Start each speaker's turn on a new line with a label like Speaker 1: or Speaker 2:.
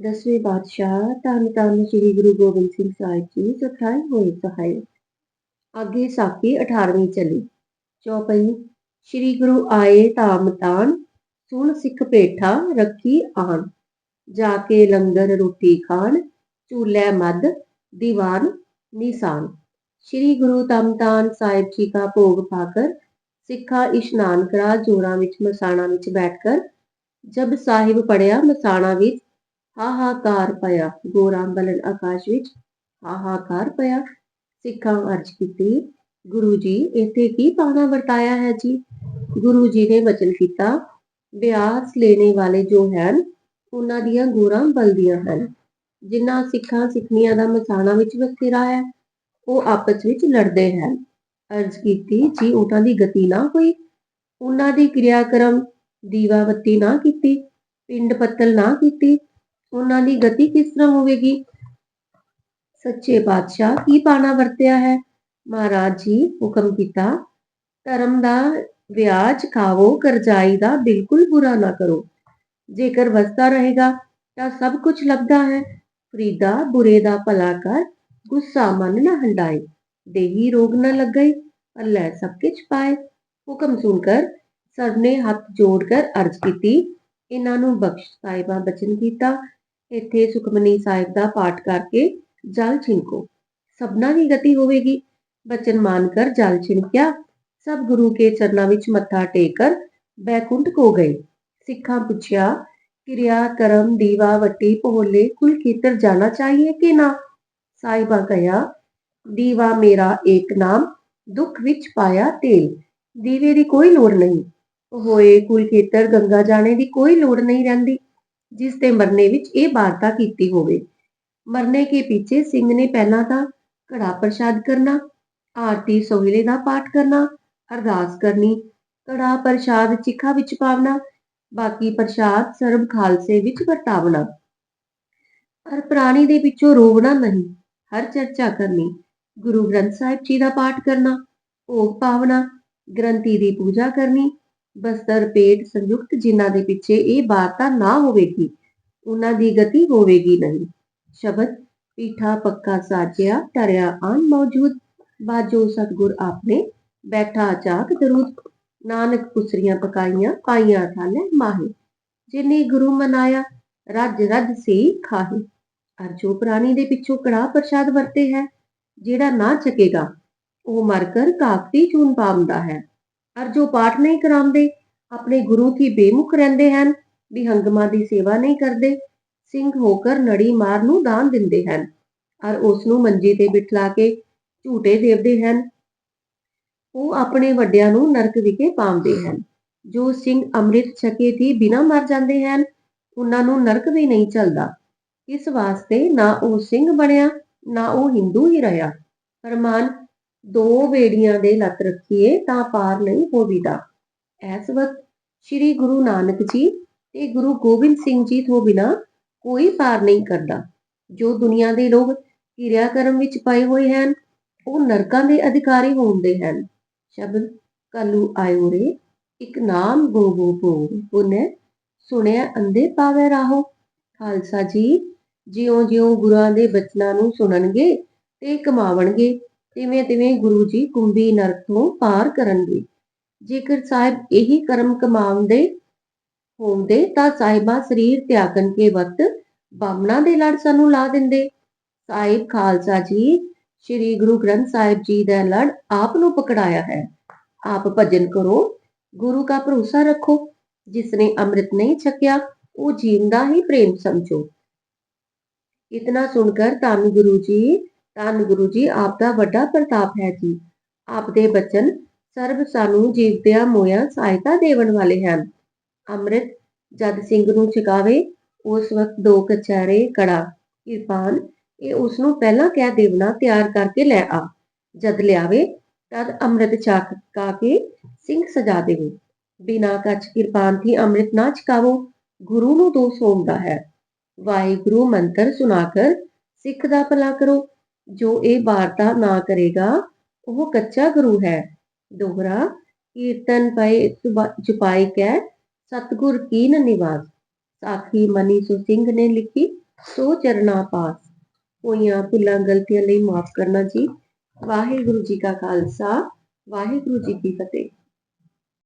Speaker 1: ਦਸਵੇਂ ਬਾਦਸ਼ਾਹ ਧੰਨ ਧੰਨ ਸ੍ਰੀ ਗੁਰੂ ਗੋਬਿੰਦ ਸਿੰਘ ਸਾਹਿਬ ਜੀ, ਸਥਾਈ ਹੋਏ ਸਹਾਈ ਅੱਗੇ ਸਾਕੀ 18ਵੀਂ ਚਲੀ। ਚੌਪਈ, ਸ੍ਰੀ ਗੁਰੂ ਆਏ ਤਾਮਤਾਨ ਸੁਣ ਸਿੱਖ ਪੇਠਾ ਰੱਖੀ ਆਣ। ਜਾ ਕੇ ਲੰਗਰ ਰੋਟੀ ਖਾਣ ਚੂਲੇ ਮਦ ਦੀਵਾਨ, ਨਿਸ਼ਾਨ। ਸ੍ਰੀ ਗੁਰੂ ਤਾਮਤਾਨ ਸਾਹਿਬ ਜੀ ਦਾ ਭੋਗ ਪਾਕਰ, ਸਿੱਖਾ ਇਸ਼ਨਾਨ ਕਰਾ ਜੋੜਾ ਵਿੱਚ ਮਸਾਣਾ ਵਿੱਚ ਬੈਠ ਕਰ, ਜਬ ਸਾਹਿਬ ਪੜਿਆ ਮਸਾਣਾ ਵਿੱਚ ਹਾਹਾਕਾਰ ਪਿਆ ਗੋਰਾ ਬਲਨ ਆਕਾਸ਼ ਵਿੱਚ ਹਾਹਾਕਾਰ ਪਿਆ। ਸਿੱਖਾਂ ਅਰਜ ਕੀਤੀ, ਗੁਰੂ ਜੀ, ਇੱਥੇ ਕੀ ਪਾਣਾ ਵਰਤਾਇਆ ਹੈ ਜੀ? ਗੁਰੂ ਜੀ ਨੇ ਵਚਨ ਕੀਤਾ ਵਿਆਸ ਲੈਣੇ ਵਾਲੇ ਜੋ ਹਨ, ਉਹਨਾਂ ਦੀਆਂ ਗੋਰਾਂ ਬਲਦੀਆਂ ਹਨ। ਜਿਨ੍ਹਾਂ ਸਿੱਖਾਂ ਸਿੱਖਣੀਆਂ ਦਾ ਮਸਾਣਾ ਵਿੱਚ ਵਸੇਰਾ ਹੈ, ਉਹ ਆਪਸ ਵਿੱਚ ਲੜਦੇ ਹਨ। ਅਰਜ ਕੀਤੀ, ਜੀ, ਉਹਨਾਂ ਦੀ ਗਤੀ ਨਾ ਹੋਈ। ਉਹਨਾਂ ਦੀ ਕਿਰਿਆ ਕਰਮ ਦੀਵਾ ਬੱਤੀ ਨਾ ਕੀਤੀ, ਪਿੰਡ ਪੱਤਲ ਨਾ ਕੀਤੀ। ਉਹਨਾਂ ਦੀ ਗਤੀ ਕਿਸ ਤਰ੍ਹਾਂ ਹੋਵੇਗੀ? ਸੱਚੇ ਪਾਤਸ਼ਾਹ ਕੀ ਪਾਣਾ ਵਰਤਿਆ ਹੈ? ਮਹਾਰਾਜ ਜੀ, ਹੁਕਮ ਕੀਤਾ, ਧਰਮ ਦਾ ਵਿਆਜ ਖਾਵੋ ਕਰਜ਼ਾਈ ਦਾ ਬਿਲਕੁਲ ਬੁਰਾ ਨਾ ਕਰੋ। ਜੇਕਰ ਵਸਦਾ ਰਹੇਗਾ, ਤਾਂ ਸਭ ਕੁਝ ਲੱਭਦਾ ਹੈ। ਫਰੀਦਾ, ਬੁਰੇ ਦਾ ਭਲਾ ਕਰ, ਗੁੱਸਾ ਮਨ ਨਾ ਹੰਡਾਏ। ਦੇਹੀ ਰੋਗ ਨਾ ਲੱਗਈ ਪਰ ਸਭ ਕੁਝ ਪਾਏ। ਹੁਕਮ ਸੁਣ ਕਰ ਸਭ ਨੇ ਹੱਥ ਜੋੜ ਕਰ ਅਰਜ਼ ਕੀਤੀ। ਇਹਨਾਂ ਨੂੰ ਬਖਸ਼, ਸਾਹਿਬਾ ਬਚਨ ਕੀਤਾ। ਇੱਥੇ ਸੁਖਮਨੀ ਸਾਹਿਬ ਦਾ ਪਾਠ ਕਰਕੇ ਜਲ ਛਿਣਕੋ। ਸਭਨਾ ਦੀ ਗਤੀ ਹੋਵੇਗੀ। ਬਚਨ ਮਾਨ ਕਰ ਜਲ ਛਿਣਕਿਆ। ਸਭ ਗੁਰੂ ਕੇ ਚਰਨਾਂ ਵਿੱਚ ਮੱਥਾ ਟੇਕ ਕਰ ਬੈਕੁੰਠ ਕੋ ਗਏ। ਸਿੱਖਾਂ ਪੁੱਛਿਆ, ਕਿਰਿਆ ਕਰਮ ਦੀਵਾ, ਵੱਟੀ ਪੋਲੇ ਕੁਲ ਖੇਤਰ ਜਾਣਾ ਚਾਹੀਏ ਕਿ ਨਾ? ਸਾਹਿਬਾ ਕਹਿਆ, ਦੀਵਾ ਮੇਰਾ ਏਕ ਨਾਮ, ਦੁੱਖ ਵਿੱਚ ਪਾਇਆ ਤੇਲ। ਦੀਵੇ ਦੀ ਕੋਈ ਲੋੜ ਨਹੀਂ। ਹੋਏ ਕੁਲ ਖੇਤਰ ਗੰਗਾ ਜਾਣੇ ਦੀ ਕੋਈ ਲੋੜ ਨਹੀਂ ਰਹਿੰਦੀ। ਜਿਸ ਤੇ ਮਰਨੇ ਵਿੱਚ ਇਹ ਵਾਰਤਾ ਕੀਤੀ ਹੋਵੇ। ਮਰਨੇ ਕੇ ਪਿੱਛੇ ਸਿੰਘ ਨੇ ਪਹਿਲਾਂ ਤਾਂ ਘੜਾ ਪ੍ਰਸ਼ਾਦ ਕਰਨਾ, ਆਰਤੀ ਸੋਹਿਲੇ ਦਾ ਪਾਠ ਕਰਨਾ, ਅਰਦਾਸ ਕਰਨੀ, ਘੜਾ ਪ੍ਰਸ਼ਾਦ ਚਿਖਾ ਵਿੱਚ ਪਾਵਨਾ ਬਾਕੀ ਪ੍ਰਸ਼ਾਦ ਸਰਬ ਖਾਲਸੇ ਵਿੱਚ ਵਰਤਾਵਣਾ। ਪਰ ਪ੍ਰਾਣੀ ਦੇ ਪਿੱਛੋਂ ਰੋਵਣਾ ਨਹੀਂ, ਹਰ ਚਰਚਾ ਕਰਨੀ, ਗੁਰੂ ਗ੍ਰੰਥ ਸਾਹਿਬ ਜੀ ਦਾ ਪਾਠ ਕਰਨਾ, ਭੋਗ ਪਾਵਣਾ, ਗ੍ਰੰਥੀ ਦੀ ਪੂਜਾ ਕਰਨੀ ਬਸਤਰ ਪੇਟ ਸੰਯੁਕਤ ਜਿਨ੍ਹਾਂ ਦੇ ਪਿੱਛੇ ਇਹ ਬਾਰਤਾ ਨਾ ਹੋਵੇਗੀ, ਉਹਨਾਂ ਦੀ ਗਤੀ ਹੋਵੇਗੀ ਨਹੀਂ। ਸ਼ਬਦ, ਪੀਠਾ ਪੱਕਾ ਸਾਜਿਆ ਟਰਿਆ ਆਨ ਮੌਜੂਦ। ਬਾਜੋ ਸਤਗੁਰ ਆਪਨੇ ਬੈਠਾ ਚਾਕ ਦਰੂਦ। ਨਾਨਕ ਪੁਸਰੀਆਂ ਪਕਾਈਆਂ, ਪਾਈਆਂ ਥਾਲੇ ਮਾਹੇ। ਜਿਨੇ ਗੁਰੂ ਮਨਾਇਆ, ਰੱਜ ਰੱਜ ਸੇ ਖਾਹੇ। ਅਰ ਜੋ ਪ੍ਰਾਣੀ ਦੇ ਪਿੱਛੋਂ ਕੜਾ ਪ੍ਰਸ਼ਾਦ ਵਰਤੇ ਹੈ, ਜਿਹੜਾ ਨਾ ਚਕੇਗਾ, ਉਹ ਮਰ ਕਰ ਕਾਕਤੀ ਚੂਨ ਪਾਉਂਦਾ ਹੈ। ਅਰ ਜੋ ਪਾਠ ਨਹੀਂ ਕਰਾਉਂਦੇ, ਆਪਣੇ ਗੁਰੂ ਕੀ ਬੇਮੁਖ ਰਹਿੰਦੇ ਹਨ, ਵੀ ਦੀ ਸੇਵਾ ਨਹੀਂ ਕਰਦੇ, ਸਿੰਘ ਹੋਕਰ ਨੜੀ ਮਾਰ ਨੂੰ ਦਾਨ ਦਿੰਦੇ ਹਨ ਅਰ ਉਸ ਨੂੰ ਮੰਜੀ ਤੇ ਬਿਠਲਾ ਕੇ ਝੂਟੇ ਦੇਵਦੇ ਹਨ। ਉਹ ਆਪਣੇ ਵੱਡਿਆਂ ਨੂੰ ਨਰਕ ਵਿਖੇ ਪਾਉਂਦੇ ਹਨ। ਜੋ ਸਿੰਘ ਅੰਮ੍ਰਿਤ ਛਕੇ ਦੀ ਬਿਨਾ ਮਰ ਜਾਂਦੇ ਹਨ, ਉਹਨਾਂ ਨੂੰ ਨਰਕ ਵੀ ਨਹੀਂ ਚੱਲਦਾ। ਇਸ ਵਾਸਤੇ ਨਾ ਉਹ ਸਿੰਘ ਬਣਿਆ, ਨਾ ਉਹ ਹਿੰਦੂ ਹੀ ਰਿਹਾ। ਫਰਮਾਨ ਦੋ ਬੇੜੀਆਂ ਦੇ ਲੱਤ ਰੱਖੀਏ ਤਾਂ ਪਾਰ ਨਹੀਂ ਹੋਵੀਦਾ। ਇਸ ਵਕਤ ਸ੍ਰੀ ਗੁਰੂ ਨਾਨਕ ਜੀ ਤੇ ਗੁਰੂ ਗੋਬਿੰਦ ਸਿੰਘ ਜੀ ਤੋਂ ਬਿਨਾ ਕੋਈ ਪਾਰ ਨਹੀਂ ਕਰਦਾ। ਜੋ ਦੁਨੀਆ ਦੇ ਲੋਕ ਕਿਰਿਆ ਕਰਮ ਵਿੱਚ ਪਏ ਹੋਏ ਹਨ, ਉਹ ਨਰਕਾਂ ਦੇ ਅਧਿਕਾਰੀ ਹੁੰਦੇ ਹਨ। ਸ਼ਬਦ ਕਲੂ ਆਇਓ ਰੇ ਇੱਕ ਨਾਮ ਗੋਗੋ ਪੋ ਉਹਨੇ ਸੁਣਿਆ ਅੰਦੇ ਪਾਵੇ ਰਾਹੋ। ਖਾਲਸਾ ਜੀ, ਜਿਉਂ-ਜਿਉਂ ਗੁਰਾਂ ਦੇ ਬਚਨਾਂ ਨੂੰ ਸੁਣਨਗੇ ਤੇ ਕਮਾਵਣਗੇ ਤਿਵੇਂ ਤਿਵੇਂ ਗੁਰੂ ਜੀ ਕੁੰਭੀ ਨਰਕ ਤੋਂ ਪਾਰ ਕਰਨਗੇ। ਜੇਕਰ ਸਾਹਿਬ ਇਹੀ ਕਰਮ ਕਮਾਉਂਦੇ ਹੁੰਦੇ ਤਾਂ ਸਾਹਿਬਾ ਸਰੀਰ ਤਿਆਗਣ ਕੇ ਵਕਤ ਬਾਮਣਾ ਦੇ ਲੜ ਸਾਨੂੰ ਲਾ ਦਿੰਦੇ। ਸਾਹਿਬ ਖਾਲਸਾ ਜੀ, ਸ੍ਰੀ ਗੁਰੂ ਗ੍ਰੰਥ ਸਾਹਿਬ ਜੀ ਦਾ ਲੜ ਆਪ ਨੂੰ ਪਕੜਾਇਆ ਹੈ। ਆਪ ਭਜਨ ਕਰੋ, ਗੁਰੂ ਦਾ ਭਰੋਸਾ ਰੱਖੋ ਜਿਸ ਨੇ ਅੰਮ੍ਰਿਤ ਨਹੀਂ ਛਕਿਆ, ਉਹ ਜੀਵਦਾ ਹੀ ਪ੍ਰੇਮ ਸਮਝੋ। ਇਤਨਾ ਸੁਣकर ਧੰਨ ਗੁਰੂ ਜੀ ਧੰਨ ਗੁਰੂ ਜੀ ਆਪ ਦਾ ਵੱਡਾ ਪ੍ਰਤਾਪ ਹੈ ਜੀ। ਆਪ ਦੇ ਬਚਨ ਸਰਬ ਸਾਨੂੰ ਜੀਵਦਿਆਂ ਮੋਇਆ ਸਹਾਇਤਾ ਦੇਵਣ ਵਾਲੇ ਹਨ। ਅੰਮ੍ਰਿਤ ਜਦ ਸਿੰਘ ਨੂੰ ਛਕਾਵੇ, ਉਸ ਵਕਤ ਦੋ ਕਚਾਰੇ ਕੜਾ, ਕਿਰਪਾਨ, ਇਹ ਉਸ ਨੂੰ ਪਹਿਲਾਂ ਕਹਿ ਦੇਵਣਾ ਤਿਆਰ ਕਰਕੇ ਲੈ ਆ। ਜਦ ਲਿਆਵੇ, ਤਦ ਅੰਮ੍ਰਿਤ ਛਕ ਕਾ ਕੇ ਸਿੰਘ ਸਜਾ ਦੇਵੇ। ਬਿਨਾ ਕੱਚ ਕਿਰਪਾਨ ਦੀ ਅੰਮ੍ਰਿਤ ਨਾ ਛਕਾਵੋ, ਗੁਰੂ ਨੂੰ ਦੋਸ਼ ਹੁੰਦਾ ਹੈ। ਵਾਹਿਗੁਰੂ ਮੰਤਰ ਸੁਣਾ ਕਰ ਸਿੱਖ ਦਾ ਭਲਾ ਕਰੋ। ਜੋ ਇਹ ਵਾਰਤਾ ਨਾ ਕਰੇਗਾ, ਉਹ ਕੱਚਾ ਗੁਰੂ ਹੈ। ਦੋਹਰਾ, ਕੀਰਤਨ ਪਏ ਛੁਪਾਈ ਕੈ ਸਤਗੁਰ ਕੀਨ ਨਿਵਾਸ। ਸਾਖੀ ਮਨੀ ਸੁ ਸਿੰਘ ਨੇ ਲਿਖੀ, ਸੋ ਚਰਨਾ ਪਾਸ। ਹੋਈਆਂ ਭੁੱਲਾਂ ਗਲਤੀਆਂ ਲਈ ਮਾਫ ਕਰਨਾ ਜੀ। ਵਾਹਿਗੁਰੂ ਜੀ ਕਾ ਖਾਲਸਾ, ਵਾਹਿਗੁਰੂ ਜੀ ਕੀ ਫਤਿਹ।